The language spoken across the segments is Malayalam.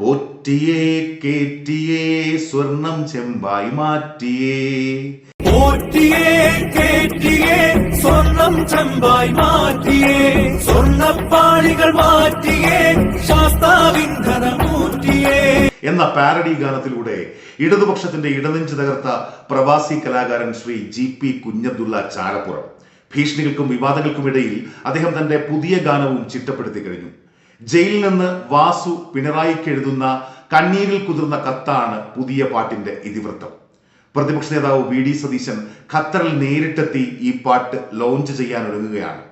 പോറ്റിയേ കേറ്റിയേ സ്വർണം ചെമ്പായി മാറ്റിയേ. പോറ്റിയേ കേറ്റിയേ സ്വർണം ചെമ്പായി മാറ്റിയേ. സ്വർണപ്പാളികൾ മാറ്റിയേ ശാസ്താവിന്ധനമൂറ്റിയേ എന്ന പാരഡി ഗാനത്തിലൂടെ ഇടതുപക്ഷത്തിന്റെ ഇടനെഞ്ച് തകർത്ത പ്രവാസി കലാകാരൻ ശ്രീ ജി പി കുഞ്ഞബ്ദുള്ള ചാലപ്പുറം. ഭീഷണികൾക്കും വിവാദങ്ങൾക്കും ഇടയിൽ അദ്ദേഹം തന്റെ പുതിയ ഗാനവും ചിട്ടപ്പെടുത്തി കഴിഞ്ഞു. ജയിലിൽ നിന്ന് വാസു പിണറായിക്ക് എഴുതുന്ന കണ്ണീരിൽ കുതിർന്ന കത്താണ് പുതിയ പാട്ടിന്റെ ഇതിവൃത്തം. പ്രതിപക്ഷ നേതാവ് വി ഡി സതീശൻ ഖത്തറിൽ നേരിട്ടെത്തി ഈ പാട്ട് ലോഞ്ച് ചെയ്യാൻ ഒരുങ്ങുകയാണ്.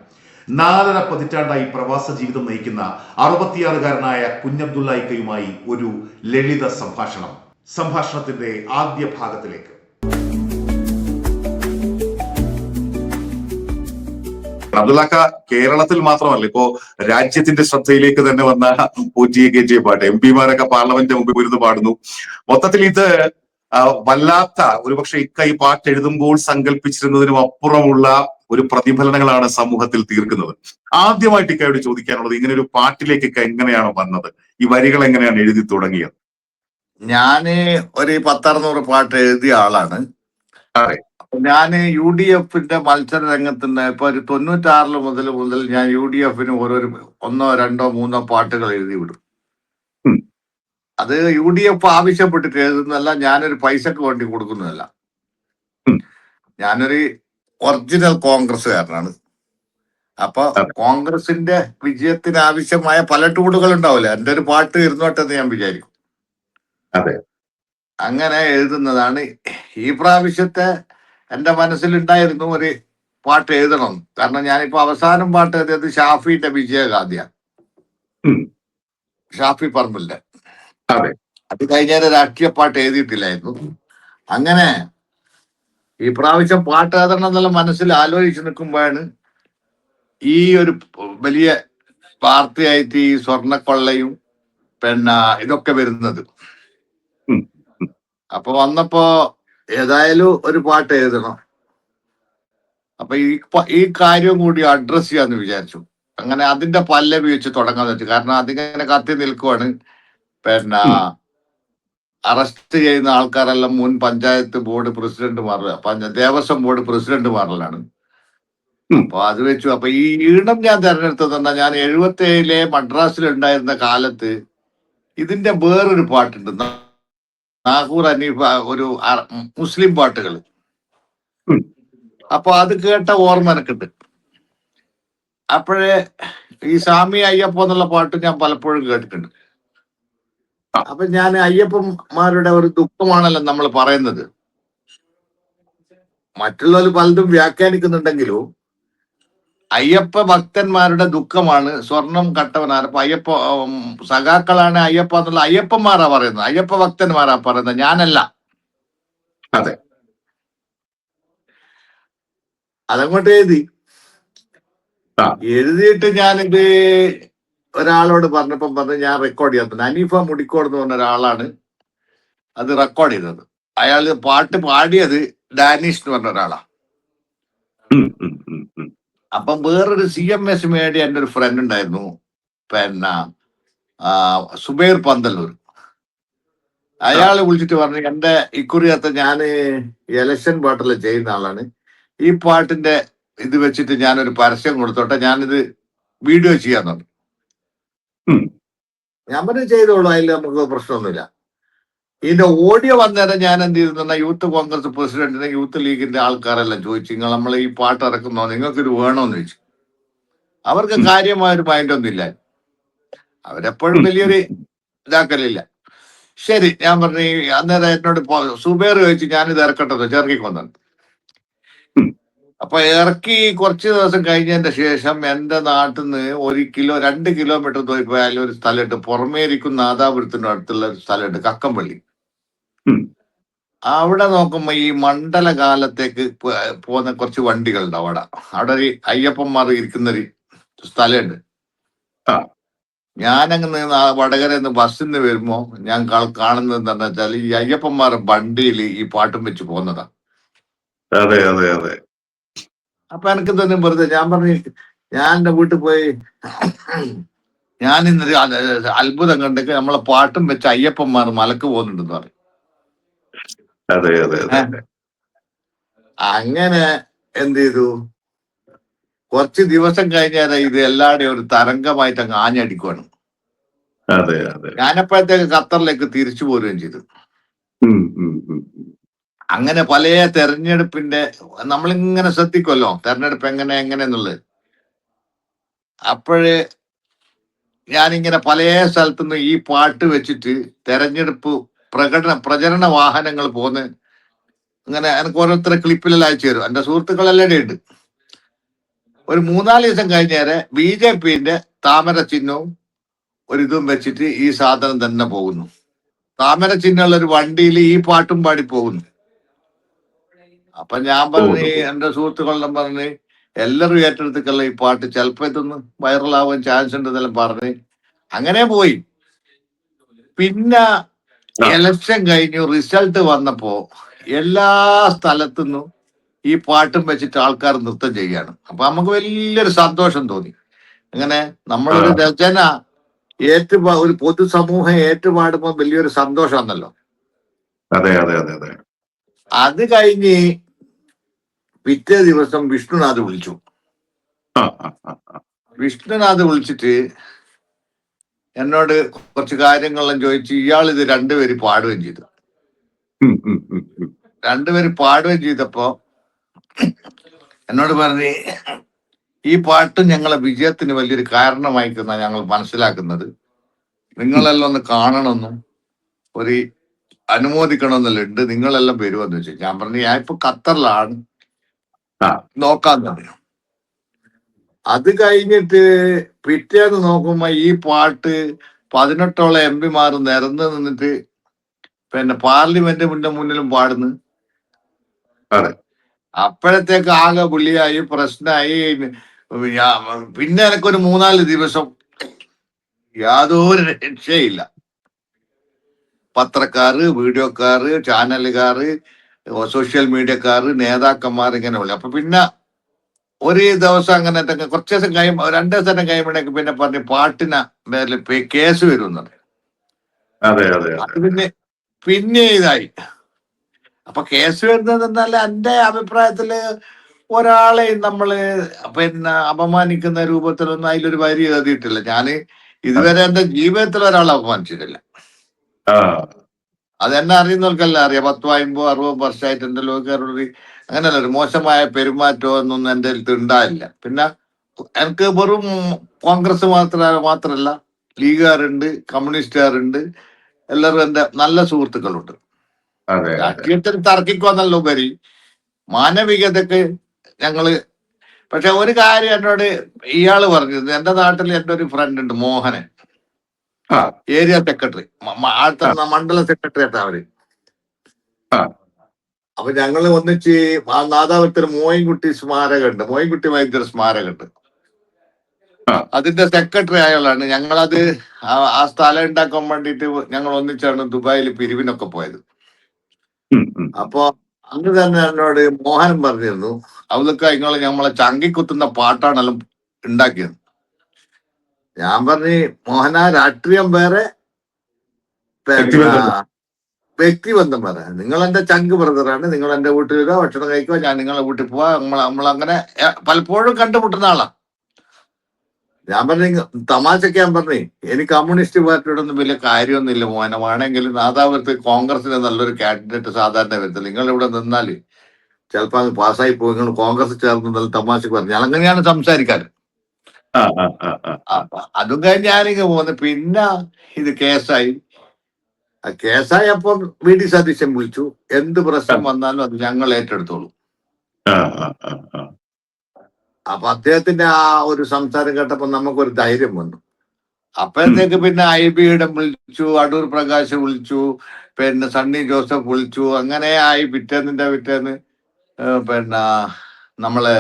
നാലര പതിറ്റാണ്ടായി പ്രവാസ ജീവിതം നയിക്കുന്ന അറുപത്തിയാറുകാരനായ കുഞ്ഞബ്ദുല്ലായിക്കയുമായി ഒരു ലളിത സംഭാഷണം. സംഭാഷണത്തിന്റെ ആദ്യ ഭാഗത്തിലേക്ക്. അബ്ദുള്ളക്ക കേരളത്തിൽ മാത്രമല്ല ഇപ്പോ രാജ്യത്തിന്റെ ശ്രദ്ധയിലേക്ക് തന്നെ വന്ന പോറ്റിയെ കയറ്റിയ പാട്ട് എം പിമാരൊക്കെ പാർലമെന്റ് മുമ്പിൽ ഇരുന്ന് പാടുന്നു. മൊത്തത്തിൽ ഇത് വല്ലാത്ത ഒരുപക്ഷെ ഇക്ക ഈ പാട്ട് എഴുതുമ്പോൾ സങ്കല്പിച്ചിരുന്നതിനും അപ്പുറമുള്ള ഒരു പ്രതിഫലനങ്ങളാണ് സമൂഹത്തിൽ തീർക്കുന്നത്. ആദ്യമായിട്ട് ഇക്കയോട് ചോദിക്കാനുള്ളത് ഇങ്ങനെ ഒരു പാട്ടിലേക്ക് ഇക്ക എങ്ങനെയാണ് വന്നത്? ഈ വരികൾ എങ്ങനെയാണ് എഴുതി തുടങ്ങിയത്? ഞാൻ ഒരു പത്തറുന്നൂറ് പാട്ട് എഴുതിയ ആളാണ്. ഞാൻ യു ഡി എഫിന്റെ മത്സര രംഗത്തിന് ഇപ്പൊ ഒരു തൊണ്ണൂറ്റാറിൽ മുതൽ മുതൽ ഞാൻ യു ഡി എഫിന് ഓരോരു ഒന്നോ രണ്ടോ മൂന്നോ പാട്ടുകൾ എഴുതി വിടും. അത് യു ഡി എഫ് ആവശ്യപ്പെട്ടിട്ട് എഴുതുന്നതല്ല ഞാനൊരു പൈസക്ക് വേണ്ടി കൊടുക്കുന്നതല്ല. ഞാനൊരു ഒറിജിനൽ കോൺഗ്രസ്സുകാരനാണ്. അപ്പൊ കോൺഗ്രസിന്റെ വിജയത്തിന് ആവശ്യമായ പല ടൂളുകൾ ഉണ്ടാവില്ല? എന്റെ ഒരു പാട്ട് ഇരുന്നോട്ടെ എന്ന് ഞാൻ വിചാരിക്കും. അതെ. അങ്ങനെ എഴുതുന്നതാണ്. ഈ പ്രാവശ്യത്തെ എന്റെ മനസ്സിലുണ്ടായിരുന്നു ഒരു പാട്ട് എഴുതണം കാരണം ഞാനിപ്പോ അവസാനം പാട്ട് എഴുതിയത് ഷാഫിന്റെ വിജയഗാഥിയ. ഷാഫി പറമ്പില്ല അതെ. കഴിഞ്ഞാൽ രാഷ്ട്രീയ പാട്ട് എഴുതിയിട്ടില്ലായിരുന്നു അങ്ങനെ ഈ പ്രാവശ്യം പാട്ട് എഴുതണം എന്നുള്ള മനസ്സിൽ ആലോചിച്ച് നിൽക്കുമ്പോഴാണ് ഈ ഒരു വലിയ വാർത്തയായിട്ട് ഈ സ്വർണക്കൊള്ളയും പിന്നെ ഇതൊക്കെ വരുന്നത്. അപ്പൊ വന്നപ്പോ ഏതായാലും ഒരു പാട്ട് എഴുതണം. അപ്പൊ ഈ ഈ കാര്യം കൂടി അഡ്രസ് ചെയ്യാന്ന് വിചാരിച്ചു. അങ്ങനെ അതിന്റെ പല്ലവി വെച്ച് തുടങ്ങാന്ന് വെച്ചു കാരണം അതിങ്ങനെ കത്തി നിൽക്കുവാണ്. പിന്നെ അറസ്റ്റ് ചെയ്യുന്ന ആൾക്കാരെല്ലാം മുൻ പഞ്ചായത്ത് ബോർഡ് പ്രസിഡന്റ് പഞ്ച ദേവസ്വം ബോർഡ് പ്രസിഡന്റുമാരിലാണ്. അപ്പൊ അത് വെച്ചു. അപ്പൊ ഈ ഈണം ഞാൻ തെരഞ്ഞെടുത്തത് എന്നാ ഞാൻ എഴുപത്തി ഏഴിലെ മദ്രാസിൽ ഉണ്ടായിരുന്ന കാലത്ത് ഇതിന്റെ വേറൊരു പാട്ടുണ്ട്. നാഗൂർ അനീഫ ഒരു മുസ്ലിം പാട്ടുകൾ. അപ്പൊ അത് കേട്ട ഓർമ്മ എനിക്കുണ്ട് അപ്പോഴേ ഈ സ്വാമി അയ്യപ്പ എന്നുള്ള പാട്ട് ഞാൻ പലപ്പോഴും കേട്ടിട്ടുണ്ട്. അപ്പൊ ഞാൻ അയ്യപ്പന്മാരുടെ ഒരു ദുഃഖമാണല്ലോ നമ്മൾ പറയുന്നത് മറ്റുള്ളവർ പലതും വ്യാഖ്യാനിക്കുന്നുണ്ടെങ്കിലും അയ്യപ്പ ഭക്തന്മാരുടെ ദുഃഖമാണ്. സ്വർണം കട്ടവനാണ് അപ്പൊ അയ്യപ്പ സഖാക്കളാണ് അയ്യപ്പ എന്നുള്ള അയ്യപ്പന്മാരാ പറയുന്നത്. അയ്യപ്പ ഭക്തന്മാരാ പറയുന്നത്. ഞാനല്ല. അതെ. അതങ്ങോട്ട് എഴുതി. എഴുതിയിട്ട് ഞാനിത് ഒരാളോട് പറഞ്ഞപ്പം പറഞ്ഞു ഞാൻ റെക്കോർഡ് ചെയ്യാത്ത അനീഫ മുടിക്കോട് എന്ന് പറഞ്ഞ ഒരാളാണ് അത് റെക്കോർഡ് ചെയ്തത്. അയാൾ പാട്ട് പാടിയത് ഡാനിഷ് എന്ന് പറഞ്ഞ ഒരാളാ. അപ്പം വേറൊരു സി എം എസ് മേടി എന്റെ ഒരു ഫ്രണ്ട് ഉണ്ടായിരുന്നു. പിന്നെ സുബൈർ പന്തല്ലൂർ. അയാളെ വിളിച്ചിട്ട് പറഞ്ഞു എന്റെ ഇക്കുറിയത്തെ ഞാൻ എലക്ഷൻ പാട്ടിൽ ചെയ്യുന്ന ആളാണ്. ഈ പാട്ടിന്റെ ഇത് വെച്ചിട്ട് ഞാനൊരു പരസ്യം കൊടുത്തോട്ടെ ഞാനിത് വീഡിയോ ചെയ്യാൻ. ഞാൻ പറഞ്ഞു ചെയ്തോളൂ അതിൽ നമുക്ക് പ്രശ്നമൊന്നുമില്ല. ഇതിന്റെ ഓഡിയോ വന്നേരം ഞാൻ എന്ത് ചെയ്തു? യൂത്ത് കോൺഗ്രസ് പ്രസിഡന്റിനെ യൂത്ത് ലീഗിന്റെ ആൾക്കാരെല്ലാം ചോദിച്ചു. നിങ്ങൾ നമ്മൾ ഈ പാട്ട് ഇറക്കുന്നോ? നിങ്ങൾക്ക് ഇത് വേണോന്ന് ചോദിച്ചു. അവർക്ക് കാര്യമായൊരു കാര്യമായ ഒരു മൈൻഡ് ഒന്നും ഇല്ല അവരെപ്പോഴും വലിയൊരു ഇതാക്കലില്ല. ശരി ഞാൻ പറഞ്ഞു അന്നേരം എന്നോട് സുബേർ ചോദിച്ചു ഞാനിത് ഇറക്കട്ടെ ചേർക്കിക്കൊന്നു അപ്പൊ ഇറക്കി കുറച്ച് ദിവസം കഴിഞ്ഞതിന്റെ ശേഷം എന്റെ നാട്ടിൽ നിന്ന് ഒരു കിലോ രണ്ട് കിലോമീറ്റർ പോയാലും ഒരു സ്ഥലമുണ്ട്. പുറമേരിക്കും നാദാപുരത്തിന്റെ അടുത്തുള്ള ഒരു സ്ഥലമുണ്ട് കക്കമ്പള്ളി. അവിടെ നോക്കുമ്പോ ഈ മണ്ഡലകാലത്തേക്ക് പോകുന്ന കുറച്ച് വണ്ടികളുണ്ട് അവിടെ. അവിടെ ഒരു അയ്യപ്പന്മാർ ഇരിക്കുന്നൊരു സ്ഥലമുണ്ട്. ഞാനങ്ങ് നിന്ന് വടകര നിന്ന് ബസ്സിൽ നിന്ന് വരുമ്പോ ഞാൻ കാണുന്നത് എന്താണെന്ന് വെച്ചാൽ ഈ അയ്യപ്പന്മാർ വണ്ടിയിൽ ഈ പാട്ടും വെച്ച് പോകുന്നതാ. അതെ അതെ അതെ. അപ്പൊ എനിക്ക് തന്നെ വെറുതെ ഞാൻ പറഞ്ഞു ഞാൻ എന്റെ വീട്ടിൽ പോയി ഞാൻ ഇന്നൊരു അത്ഭുതം കണ്ടിട്ട് നമ്മളെ പാട്ടും വെച്ച് അയ്യപ്പന്മാർ മലക്ക് പോകുന്നുണ്ടെന്ന് പറയും അതെ അതെ അതെ. അങ്ങനെ എന്ത് ചെയ്തു കുറച്ച് ദിവസം കഴിഞ്ഞാൽ ഇത് എല്ലാവരുടെയും ഒരു തരംഗമായിട്ട് അങ്ങ് ആഞ്ഞടിക്കുവാണ്. അതെ അതെ. ഞാനപ്പോഴത്തേക്ക് ഖത്തറിലേക്ക് തിരിച്ചു പോരുകയും ചെയ്തു. അങ്ങനെ പല തെരഞ്ഞെടുപ്പിന്റെ നമ്മളിങ്ങനെ ശ്രദ്ധിക്കുമല്ലോ തെരഞ്ഞെടുപ്പ് എങ്ങനെ എങ്ങനെയെന്നുള്ളത്. അപ്പോഴ് ഞാനിങ്ങനെ പല സ്ഥലത്തുനിന്ന് ഈ പാട്ട് വെച്ചിട്ട് തെരഞ്ഞെടുപ്പ് പ്രകടന പ്രചരണ വാഹനങ്ങൾ പോന്ന് അങ്ങനെ എനിക്ക് ഓരോരുത്തരെ ക്ലിപ്പിലെല്ലാം അയച്ചു തരും. എന്റെ സുഹൃത്തുക്കളെല്ലാം ഉണ്ട്. ഒരു മൂന്നാൽ ദിവസം കഴിഞ്ഞേരെ ബി ജെ പിന്റെ താമര ചിഹ്നവും ഒരു ഇതും വെച്ചിട്ട് ഈ സാധനം തന്നെ പോകുന്നു. താമര ചിഹ്നമുള്ള ഒരു വണ്ടിയിൽ ഈ പാട്ടും പാടി പോകുന്നു. അപ്പൊ ഞാൻ പറഞ്ഞു എന്റെ സുഹൃത്തുക്കളെല്ലാം പറഞ്ഞ് എല്ലാവരും ഏറ്റെടുത്തിക്കല്ല ഈ പാട്ട് ചിലപ്പോ ഇതൊന്ന് വൈറലാവാൻ ചാൻസ് ഉണ്ട് ഉണ്ടെന്നെല്ലാം പറഞ്ഞ് അങ്ങനെ പോയി. പിന്നെ ഇലക്ഷൻ കഴിഞ്ഞു റിസൾട്ട് വന്നപ്പോ എല്ലാ സ്ഥലത്തുനിന്നും ഈ പാട്ടും വെച്ചിട്ട് ആൾക്കാർ നൃത്തം ചെയ്യാണ്. അപ്പൊ നമുക്ക് വലിയൊരു സന്തോഷം തോന്നി. അങ്ങനെ നമ്മളൊരു. രചന ഏറ്റുപാ ഒരു പൊതുസമൂഹം ഏറ്റുപാടുമ്പോൾ വലിയൊരു സന്തോഷമാണല്ലോ. അതെ അതെ അതെ അതെ. അത് കഴിഞ്ഞ് പിറ്റേ ദിവസം വിഷ്ണുനാഥ് വിളിച്ചു. വിഷ്ണുനാഥ് വിളിച്ചിട്ട് എന്നോട് കുറച്ച് കാര്യങ്ങളെല്ലാം ചോദിച്ചു ഇയാൾ ഇത് രണ്ടുപേര് പാടുകയും ചെയ്തു. രണ്ടുപേര് പാടുകയും ചെയ്തപ്പോ എന്നോട് പറഞ്ഞ് ഈ പാട്ട് ഞങ്ങളെ വിജയത്തിന് വലിയൊരു കാരണമായിക്കുന്ന ഞങ്ങൾ മനസ്സിലാക്കുന്നത്. നിങ്ങളെല്ലാം ഒന്ന് കാണണമെന്നും ഒരു അനുമോദിക്കണമെന്നെല്ലാം ഉണ്ട് നിങ്ങളെല്ലാം വരുമെന്ന് വെച്ചു. ഞാൻ പറഞ്ഞു ഞാൻ ഇപ്പൊ ഖത്തറിലാണ്. നോക്കാൻ പറഞ്ഞു. അത് കഴിഞ്ഞിട്ട് പിറ്റേന്ന് നോക്കുമ്പോ ഈ പാട്ട് പതിനെട്ടോളം എം പിമാർ നിരന്ന് നിന്നിട്ട് പിന്നെ പാർലമെന്റ് മുന്നേ മുന്നിലും പാടുന്നു. അപ്പോഴത്തേക്ക് ആകെ പുള്ളിയായി പ്രശ്നമായി. പിന്നെ എനിക്കൊരു മൂന്നാൽ ദിവസം യാതൊരു രക്ഷയില്ല. പത്രക്കാര് വീഡിയോക്കാര് ചാനലുകാര് സോഷ്യൽ മീഡിയക്കാര് നേതാക്കന്മാർ ഇങ്ങനെ വിളി. അപ്പൊ പിന്നെ ഒരു ദിവസം അങ്ങനെ തന്നെ കുറച്ച് ദിവസം കഴിയുമ്പോ രണ്ടു ദിവസം കഴിയുമ്പോഴേക്ക് പിന്നെ പറഞ്ഞു പാട്ടിന് മേലെ പേ- കേസ് അത് പിന്നെ പിന്നെ ഇതായി. അപ്പൊ കേസ് വരുന്നത് എന്നാൽ എന്റെ അഭിപ്രായത്തിൽ ഒരാളെ നമ്മൾ പിന്നെ അപമാനിക്കുന്ന രൂപത്തിലൊന്നും അതിലൊരു വരി എഴുതിയിട്ടില്ല. ഞാൻ ഇതുവരെ എന്റെ ജീവിതത്തിൽ ഒരാളെ അപമാനിച്ചിട്ടില്ല. അതെന്നെ അറിയുന്നവർക്കെല്ലാം അറിയാം. പത്തോ അമ്പോ അറുപോ വർഷമായിട്ട് എന്റെ ലോകക്കാരോട് അങ്ങനെയല്ല ഒരു മോശമായ പെരുമാറ്റമോ ഒന്നും എന്റെ അടുത്ത് ഉണ്ടായില്ല. പിന്നെ എനിക്ക് വെറും കോൺഗ്രസ് മാത്ര മാത്രല്ല ലീഗുകാരുണ്ട് കമ്മ്യൂണിസ്റ്റുകാരുണ്ട് എല്ലാവരും എന്റെ നല്ല സുഹൃത്തുക്കളുണ്ട്. രാഷ്ട്രീയത്തിൽ തർക്കിക്കുമെന്നല്ല ഉപരി. മാനവികതക്ക് ഞങ്ങൾ പക്ഷെ ഒരു കാര്യം എന്നോട് ഇയാൾ പറഞ്ഞിരുന്നു. എന്റെ നാട്ടിൽ എന്റെ ഒരു ഫ്രണ്ട് ഉണ്ട് മോഹനൻ. ഏരിയ സെക്രട്ടറി അടുത്ത മണ്ഡല സെക്രട്ടറി ആയിട്ട് അവർ. അപ്പൊ ഞങ്ങൾ ഒന്നിച്ച് ആ നാദാപുരത്തിൽ മോയിൻകുട്ടി സ്മാരകമുണ്ട് മോയിൻകുട്ടി വൈദ്യർ സ്മാരകമുണ്ട്. അതിന്റെ സെക്രട്ടറി ആയാലാണ് ഞങ്ങളത് ആ- ആ സ്ഥലം ഉണ്ടാക്കാൻ വേണ്ടിയിട്ട് ഞങ്ങൾ ഒന്നിച്ചാണ് ദുബായിൽ പിരിവിനൊക്കെ പോയത്. അപ്പൊ അന്ന് തന്നെ എന്നോട് മോഹൻ പറഞ്ഞിരുന്നു അവർക്ക് നിങ്ങൾ നമ്മളെ ചങ്കിക്കുത്തുന്ന പാട്ടാണെല്ലാം ഉണ്ടാക്കിയത്. ഞാൻ പറഞ്ഞു മോഹന രാഷ്ട്രീയം വേറെ. വ്യക്തിബന്ധം. പറയാം നിങ്ങൾ എന്റെ ചങ്ക് ബ്രദറാണ് നിങ്ങൾ എന്റെ വീട്ടിൽ വരിക ഭക്ഷണം കഴിക്കുക ഞാൻ നിങ്ങളെ വീട്ടിൽ പോവാ നമ്മൾ നമ്മളങ്ങനെ അങ്ങനെ പലപ്പോഴും കണ്ടുമുട്ടുന്ന ആളാ. ഞാൻ പറഞ്ഞു തമാശക്ക് ഞാൻ പറഞ്ഞു എനിക്ക് കമ്മ്യൂണിസ്റ്റ് പാർട്ടിയോടൊന്നും വലിയ കാര്യമൊന്നുമില്ല മോനെ. വേണമെങ്കിൽ നാദാപുരത്ത് കോൺഗ്രസിന് നല്ലൊരു കാൻഡിഡേറ്റ് സാധാരണ വരത്തില്ല. നിങ്ങൾ ഇവിടെ നിന്നാൽ ചിലപ്പോ അങ്ങ് പാസ്സായി പോയി നിങ്ങൾ കോൺഗ്രസ് ചേർന്ന് നല്ല തമാശക്ക് പറഞ്ഞു ഞാൻ അങ്ങനെയാണ് സംസാരിക്കാൻ അപ്പൊ അതും കഴിഞ്ഞ് ഞാനിങ്ങ് പോകുന്നത് പിന്നെ ഇത് കേസായി. കേസായപ്പോൾ വി ഡി സതീശൻ വിളിച്ചു. എന്ത് പ്രശ്നം വന്നാലും അത് ഞങ്ങൾ ഏറ്റെടുത്തോളൂ. അപ്പൊ അദ്ദേഹത്തിന്റെ ആ ഒരു സംസാരം കേട്ടപ്പോ നമുക്കൊരു ധൈര്യം വന്നു. അപ്പോഴത്തേക്ക് പിന്നെ ഐ ബിയുടെ വിളിച്ചു അടൂർ പ്രകാശ് വിളിച്ചു പിന്നെ സണ്ണി ജോസഫ് വിളിച്ചു. അങ്ങനെ ആയി പിറ്റേന്നിന്റെ പിറ്റേന്ന് പിന്നെ നമ്മളെ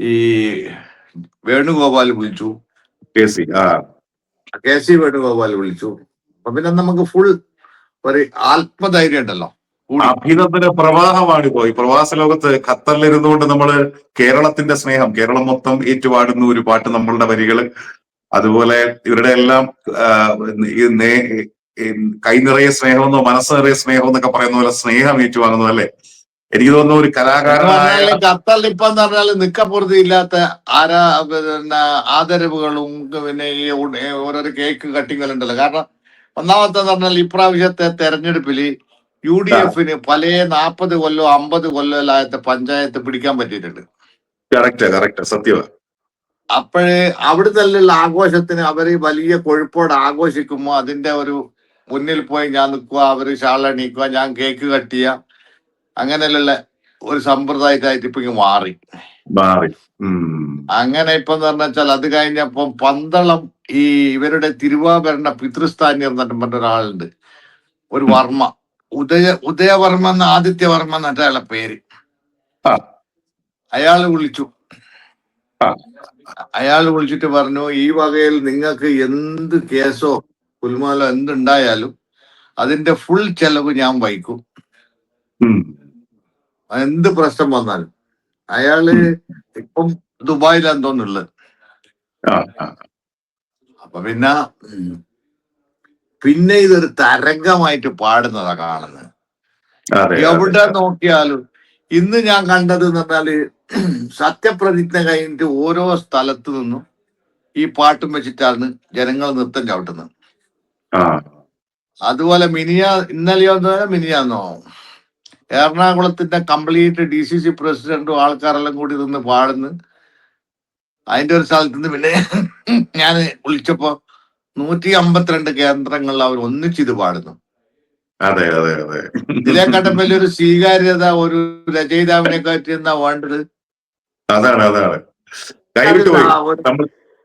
ഈ വേണുഗോപാൽ വിളിച്ചു. കെ സി വേണുഗോപാൽ വിളിച്ചു. അപ്പൊ പിന്നെ നമുക്ക് ഫുൾ ഒരു ആത്മധൈര്യം ഉണ്ടല്ലോ. അഭിനന്ദന പ്രവാഹമാണ് ഇപ്പോ ഈ പ്രവാസ ലോകത്ത് ഖത്തറിലിരുന്നുകൊണ്ട് നമ്മൾ കേരളത്തിന്റെ സ്നേഹം കേരളം മൊത്തം ഏറ്റുപാടുന്ന ഒരു പാട്ട് നമ്മളുടെ വരികൾ. അതുപോലെ ഇവരുടെ എല്ലാം കൈ നിറയെ സ്നേഹമെന്നോ മനസ്സ് നിറയെ സ്നേഹം എന്നൊക്കെ പറയുന്ന പോലെ സ്നേഹം ഏറ്റുവാങ്ങുന്നു അല്ലേ? എനിക്ക് തോന്നുന്നു ഒരു കലാകാരനായ ഖത്തറിൽ ഇപ്പം എന്ന് പറഞ്ഞാൽ നിക്കപ്പുറത്തി ഇല്ലാത്ത ആരാ പിന്നെ ആദരവുകളും പിന്നെ ഈ ഓരോരോ കേക്ക് കട്ടിങ്ങുകളുണ്ടല്ലോ കാരണം ഒന്നാമത്തെ പറഞ്ഞാൽ ഇപ്രാവശ്യത്തെ തെരഞ്ഞെടുപ്പിൽ യു ഡി എഫിന് പല നാൽപ്പത് കൊല്ലോ അമ്പത് കൊല്ലോ ആയത്തെ പഞ്ചായത്ത് പിടിക്കാൻ പറ്റിയിട്ടുണ്ട്. കറക്റ്റ് കറക്റ്റ് സത്യമാണ് അപ്പോഴ് അവിടുത്തെ ആഘോഷത്തിന് അവർ വലിയ കൊഴുപ്പോടെ ആഘോഷിക്കുമ്പോ അതിന്റെ ഒരു മുന്നിൽ പോയി ഞാൻ നിൽക്കുക അവർ ഷാളണിക്കുക ഞാൻ കേക്ക് കട്ടിയ അങ്ങനെയുള്ള ഒരു സമ്പ്രദായത്തായിട്ട് ഇപ്പൊ ഇങ്ങ് മാറി. മാറി. അങ്ങനെ ഇപ്പൊ പറഞ്ഞാൽ അത് കഴിഞ്ഞപ്പം പന്തളം ഈ ഇവരുടെ തിരുവാഭരണ പിതൃസ്ഥാനി എന്നിട്ട് മറ്റൊരാളുണ്ട്. ഒരു വർമ്മ. ഉദയ ഉദയവർമ്മ എന്ന ആദിത്യവർമ്മ എന്നിട്ട് അയാളെ പേര്. അയാൾ വിളിച്ചു. അയാൾ വിളിച്ചിട്ട് പറഞ്ഞു ഈ വകയിൽ നിങ്ങൾക്ക് എന്ത് കേസോ പുൽമാലോ എന്തുണ്ടായാലും അതിന്റെ ഫുൾ ചെലവ് ഞാൻ വഹിക്കും. എന്ത് പ്രശ്നം വന്നാലും. അയാൾ ഇപ്പം ദുബായിലാണ് ആ. അപ്പൊ പിന്നെ പിന്നെ ഇതൊരു തരംഗമായിട്ട് പാടുന്നതാ കാണുന്നത് എവിടെ. നോക്കിയാലും ഇന്ന് ഞാൻ കണ്ടത് എന്ന് പറഞ്ഞാൽ സത്യപ്രതിജ്ഞ കഴിഞ്ഞിട്ട് ഓരോ സ്ഥലത്തു നിന്നും ഈ പാട്ടും വെച്ചിട്ടാണ് ജനങ്ങൾ നൃത്തം ചവിട്ടുന്നത്. അതുപോലെ മിനിയ ഇന്നലെയോ മിനിയാന്നോ? എറണാകുളത്തിന്റെ കംപ്ലീറ്റ് ഡി സി സി പ്രസിഡന്റും ആൾക്കാരെല്ലാം കൂടി നിന്ന് പാടുന്നു. അതിന്റെ ഒരു സ്ഥലത്ത് നിന്ന് പിന്നെ ഞാൻ വിളിച്ചപ്പോ നൂറ്റി അമ്പത്തിരണ്ട് കേന്ദ്രങ്ങളിൽ അവർ ഒന്നിച്ചിത് പാടുന്നു. അതെ അതെ അതെ. ഇതിനെക്കാട്ടും വലിയൊരു സ്വീകാര്യത ഒരു രചയിതാവിനെ കാറ്റി എന്നാ വേണ്ടത്. അതാണ് അതാണ്. കൈവിട്ട് പോയി.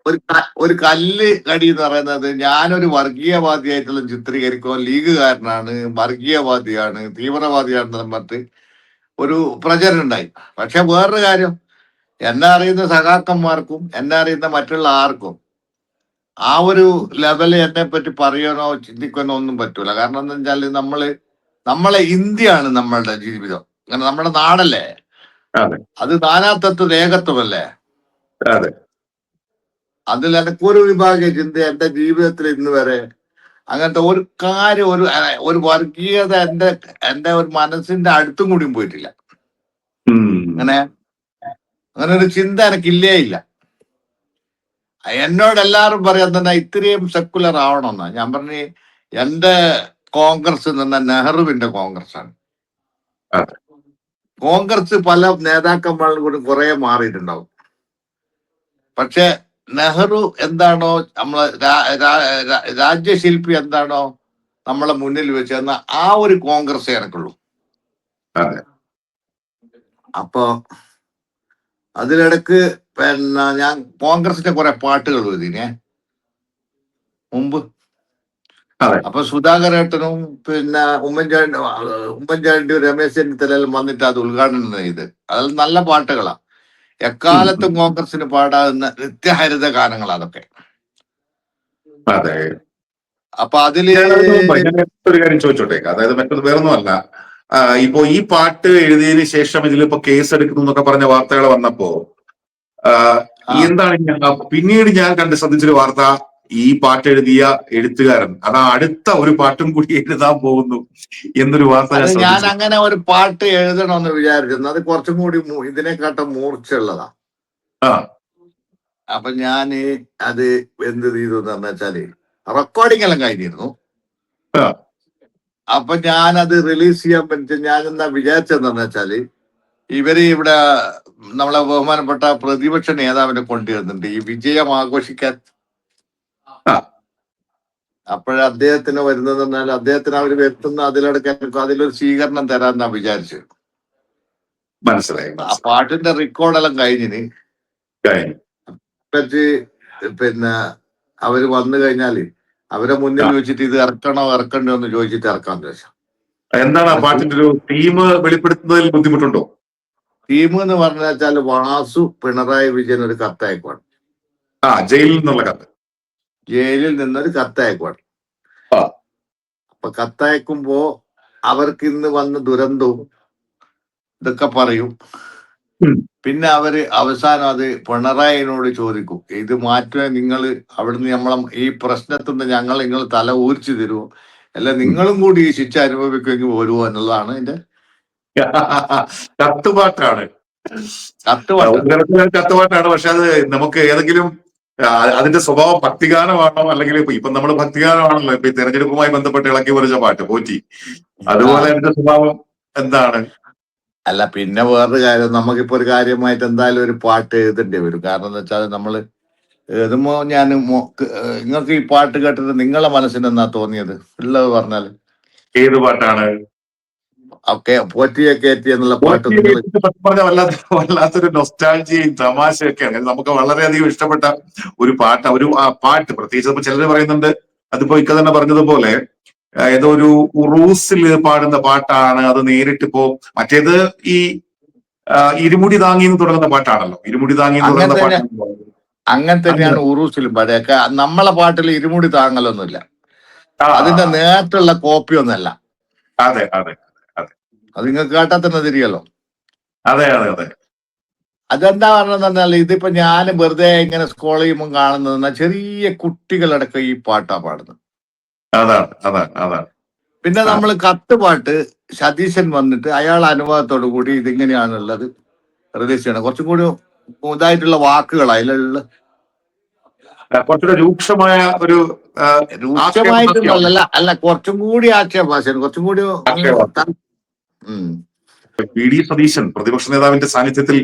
ഒരു- ഒരു കല്ല് കടി എന്ന് പറയുന്നത് ഞാനൊരു വർഗീയവാദിയായിട്ടുള്ള ചിത്രീകരിക്കുക ലീഗുകാരനാണ് വർഗീയവാദിയാണ് തീവ്രവാദിയാണെന്ന് പറഞ്ഞിട്ട് ഒരു പ്രചരണം ഉണ്ടായി. പക്ഷെ വേറൊരു കാര്യം എന്നെ അറിയുന്ന സഖാക്കന്മാർക്കും എന്നെ അറിയുന്ന മറ്റുള്ള ആർക്കും ആ ഒരു ലെവൽ എന്നെ പറ്റി പറയാനോ ചിന്തിക്കാനോ ഒന്നും പറ്റൂല. കാരണം എന്താ വെച്ചാൽ നമ്മൾ നമ്മളെ ഇന്ത്യയാണ് നമ്മളുടെ ജീവിതം. കാരണം നമ്മുടെ നാടല്ലേ? അതെ. നാനാത്വത്വം ഏകത്വമല്ലേ അതിൽ എനിക്കൊരു വിഭാഗ ചിന്ത എന്റെ ജീവിതത്തിൽ ഇന്ന് വരെ. അങ്ങനത്തെ ഒരു കാര്യം ഒരു ഒരു വർഗീയത എന്റെ എന്റെ ഒരു മനസ്സിന്റെ അടുത്തും കൂടി പോയിട്ടില്ല. അങ്ങനെ അങ്ങനെ ഒരു ചിന്ത എനിക്കില്ലേ ഇല്ല. എന്നോട് എല്ലാവരും പറയാൻ തന്നെ ഇത്രയും സെക്കുലർ ആവണമെന്നാ? ഞാൻ പറഞ്ഞു എന്റെ കോൺഗ്രസ് നിന്ന നെഹ്റുവിന്റെ കോൺഗ്രസ് ആണ് കോൺഗ്രസ് പല നേതാക്കന്മാരും കൂടി കുറെ മാറിയിട്ടുണ്ടാവും. പക്ഷെ നെഹ്റു എന്താണോ നമ്മളെ രാജ്യശില്പി എന്താണോ നമ്മളെ മുന്നിൽ വെച്ചെന്ന ആ ഒരു കോൺഗ്രസ് ഇറക്കുള്ളൂ. അപ്പോ അതിലിടക്ക് പിന്നെ ഞാൻ കോൺഗ്രസിന്റെ കുറെ പാട്ടുകൾ എഴുതിനെ. മുമ്പ്. അപ്പൊ സുധാകരേട്ടനും പിന്നെ ഉമ്മൻചാണ്ടി ഉമ്മൻചാണ്ടി രമേശ് ചെന്നിത്തല വന്നിട്ട് അത് ഉദ്ഘാടനം ചെയ്ത്. അതിൽ നല്ല പാട്ടുകളാ. എക്കാലത്തും കോൺഗ്രസിന് പാടാകുന്ന നിത്യഹരിത ഗാനങ്ങൾ അതൊക്കെ. അതെ. അപ്പൊ അതിൽ ഒരു കാര്യം ചോദിച്ചോട്ടെ? അതായത് മറ്റൊരു വേറൊന്നുമല്ല. അല്ല ഇപ്പോ ഈ പാട്ട് എഴുതിയതിന് ശേഷം ഇതിലിപ്പോ കേസ് എടുക്കുന്നു എന്നൊക്കെ പറഞ്ഞ വാർത്തകൾ വന്നപ്പോ. എന്താണ് പിന്നീട് ഞാൻ കണ്ട് ശ്രദ്ധിച്ചൊരു വാർത്ത ഈ പാട്ട് എഴുതിയ എഴുത്തുകാരൻ. അതാ അടുത്ത ഒരു പാട്ടും കൂടി എഴുതാൻ പോകുന്നു എന്നൊരു വാർത്ത ഞാൻ ഞാൻ അങ്ങനെ ഒരു പാട്ട് എഴുതണമെന്ന് വിചാരിച്ചിരുന്നു. അത് കുറച്ചും കൂടി ഇതിനെക്കാട്ട മൂർച്ചയുള്ളതാ. അപ്പൊ ഞാൻ അത് എന്ത് ചെയ്തു എന്ന് വെച്ചാൽ റെക്കോർഡിംഗ് എല്ലാം കഴിഞ്ഞിരുന്നു. അപ്പൊ ഞാനത് റിലീസ് ചെയ്യാൻ പറ്റി. ഞാൻ എന്താ വിചാരിച്ചതെന്ന് വെച്ചാൽ ഇവർ ഇവിടെ നമ്മളെ ബഹുമാനപ്പെട്ട പ്രതിപക്ഷ നേതാവിനെ കൊണ്ടുവരുന്നുണ്ട്. ഈ വിജയം ആഘോഷിക്കാൻ. അപ്പോഴ അദ്ദേഹത്തിന് വരുന്നത് എന്നാൽ അദ്ദേഹത്തിന് അവർ വരുത്തുന്ന അതിലെടുക്കാൻ അതിലൊരു സ്വീകരണം തരാന്നാ വിചാരിച്ചു. മനസ്സിലായി ആ പാട്ടിന്റെ റെക്കോർഡെല്ലാം കഴിഞ്ഞിന് കഴിഞ്ഞു. പറ്റി പിന്നെ അവർ വന്നു കഴിഞ്ഞാൽ അവരെ മുന്നിൽ ചോദിച്ചിട്ട് ഇത് ഇറക്കണോ ഇറക്കണ്ടോ എന്ന് ചോദിച്ചിട്ട് ഇറക്കാന്ന് വെച്ചാൽ എന്താണ് ആ പാട്ടിന്റെ ഒരു തീം വെളിപ്പെടുത്തുന്നതിൽ ബുദ്ധിമുട്ടുണ്ടോ? തീം എന്ന് പറഞ്ഞാൽ വാസു പിണറായി വിജയൻ ഒരു കത്തയക്കുവാണ് ആ ജയിലിൽ നിന്നുള്ള കത്ത്. ജയിലിൽ നിന്നൊരു കത്തയക്കുവാണ്. അപ്പൊ കത്തയക്കുമ്പോ അവർക്ക് ഇന്ന് വന്ന ദുരന്തവും ഇതൊക്കെ പറയും. പിന്നെ അവർ അവസാനം അത് പിണറായിനോട് ചോദിക്കും ഇത് മാറ്റുക നിങ്ങൾ അവിടുന്ന് നമ്മളെ ഈ പ്രശ്നത്തിൽ നിന്ന് ഞങ്ങൾ നിങ്ങൾ തല ഊരിച്ചു തരുമോ അല്ല നിങ്ങളും കൂടി ഈ ശിക്ഷ അനുഭവിക്കുമെങ്കിൽ വരുമോ എന്നുള്ളതാണ് എന്റെ കത്തുപാട്ടാണ്. കത്തുപാട്ട്. ഒരു തരത്തിലുള്ള കത്തുപാട്ടാണ് പക്ഷെ അത് നമുക്ക് ഏതെങ്കിലും അതിന്റെ സ്വഭാവം ഭക്തിഗാനമാണോ? അല്ലെങ്കിൽ ഇപ്പൊ നമ്മൾ ഭക്തിഗാനമാണല്ലോ. ഇപ്പൊ തെരഞ്ഞെടുപ്പുമായി ബന്ധപ്പെട്ട് ഇളക്കി പറിച്ച പാട്ട് പോറ്റി. അതുപോലെ അതിന്റെ സ്വഭാവം എന്താണ്? അല്ല പിന്നെ വേറൊരു കാര്യം നമുക്കിപ്പോ ഒരു കാര്യമായിട്ട് എന്തായാലും ഒരു പാട്ട് എഴുതേണ്ടി വരും. കാരണം എന്ന് വെച്ചാൽ നമ്മൾ എഴുതുമ്പോ ഞാൻ നിങ്ങൾക്ക് ഈ പാട്ട് കേട്ടിട്ട് നിങ്ങളെ മനസ്സിന് എന്നാ തോന്നിയത്? ഉള്ളത് പറഞ്ഞാൽ. ഏത് പാട്ടാണ്? ഒക്കെ പോറ്റിയെ കയറ്റി എന്നുള്ള പാട്ട് പറഞ്ഞ വല്ലാത്ത വല്ലാത്തൊരു നൊസ്റ്റാൾജിയും തമാശയൊക്കെയാണ് നമുക്ക് വളരെയധികം ഇഷ്ടപ്പെട്ട ഒരു പാട്ട് ഒരു ആ പാട്ട്. പ്രത്യേകിച്ച് ഇപ്പൊ ചിലർ പറയുന്നുണ്ട് അതിപ്പോ ഇക്ക തന്നെ പറഞ്ഞതുപോലെ ഏതോ ഒരു റൂസിൽ പാടുന്ന പാട്ടാണ് അത് നേരിട്ട് ഇപ്പോ മറ്റേത് ഈ ഇരുമുടി താങ്ങി എന്ന് തുടങ്ങുന്ന പാട്ടാണല്ലോ. ഇരുമുടി താങ്ങി എന്ന് തുടങ്ങുന്ന പാട്ടാണ് പാട്ട് അങ്ങനെ തന്നെയാണ് ഉറൂസിലും പാടൊക്കെ നമ്മളെ പാട്ടിൽ ഇരുമുടി താങ്ങലൊന്നുമില്ല. അതിന്റെ നേരത്തുള്ള കോപ്പി ഒന്നല്ല. അതെ അതെ. അത് നിങ്ങൾക്ക് കേട്ടാൽ തന്നെ തിരിയല്ലോ. അതെ അതെ അതെ. അതെന്താ പറഞ്ഞതെന്ന് പറഞ്ഞാൽ ഇതിപ്പോ ഞാൻ വെറുതെ ഇങ്ങനെ സ്കോൾ ചെയ്യുമ്പോൾ കാണുന്നത് ചെറിയ കുട്ടികളടക്കം ഈ പാട്ടാ പാടുന്നത്. പിന്നെ നമ്മൾ കത്ത് പാട്ട് സതീശൻ വന്നിട്ട് അയാൾ അനുഭവത്തോടു കൂടി ഇതിങ്ങനെയാണുള്ളത് റിലീസ് ചെയ്യണം കുറച്ചും കൂടി ഇതായിട്ടുള്ള വാക്കുകൾ അതിലുള്ള കുറച്ചുകൂടെ രൂക്ഷമായ ഒരു രൂക്ഷമായിട്ടുള്ള അല്ല കുറച്ചും കൂടി ആക്ഷേപാശം കുറച്ചും കൂടി പി ഡി സതീശൻ പ്രതിപക്ഷ നേതാവിന്റെ സാന്നിധ്യത്തിൽ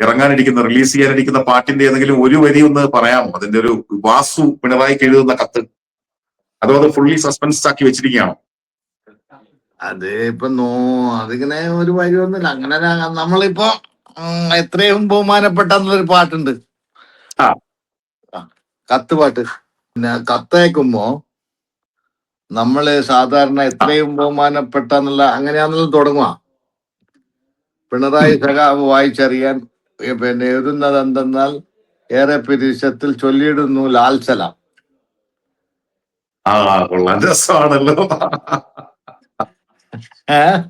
ഇറങ്ങാനിരിക്കുന്ന റിലീസ് ചെയ്യാനിരിക്കുന്ന പാട്ടിന്റെ ഏതെങ്കിലും ഒരു വരി ഒന്ന് പറയാമോ? അതിന്റെ ഒരു വാസു പിണറായി എഴുതുന്ന കത്ത്. അതോ അത് ഫുള്ളി സസ്പെൻസ് ആക്കി വെച്ചിരിക്കുകയാണോ? അത് ഇപ്പൊ നോ അതിങ്ങനെ ഒരു വരിയൊന്നുമില്ല അങ്ങനെ ന- നമ്മളിപ്പോ എത്രയും ബഹുമാനപ്പെട്ട എന്നുള്ളൊരു പാട്ടുണ്ട്. കത്ത് പാട്ട്. പിന്നെ കത്തയക്കുമ്പോ നമ്മൾ സാധാരണ എത്രയും ബഹുമാനപ്പെട്ട എന്നുള്ള അങ്ങനെയാണെന്നുള്ള തുടങ്ങുക. പിണറായി സഖാവ് വായിച്ചറിയാൻ പിന്നെ എഴുതുന്നത് എന്തെന്നാൽ ഏറെ പിരിശത്തിൽ ചൊല്ലിയിടുന്നു ലാൽസല ആ കൊള്ളാൻ രസമാണല്ലോ. ഏഹ്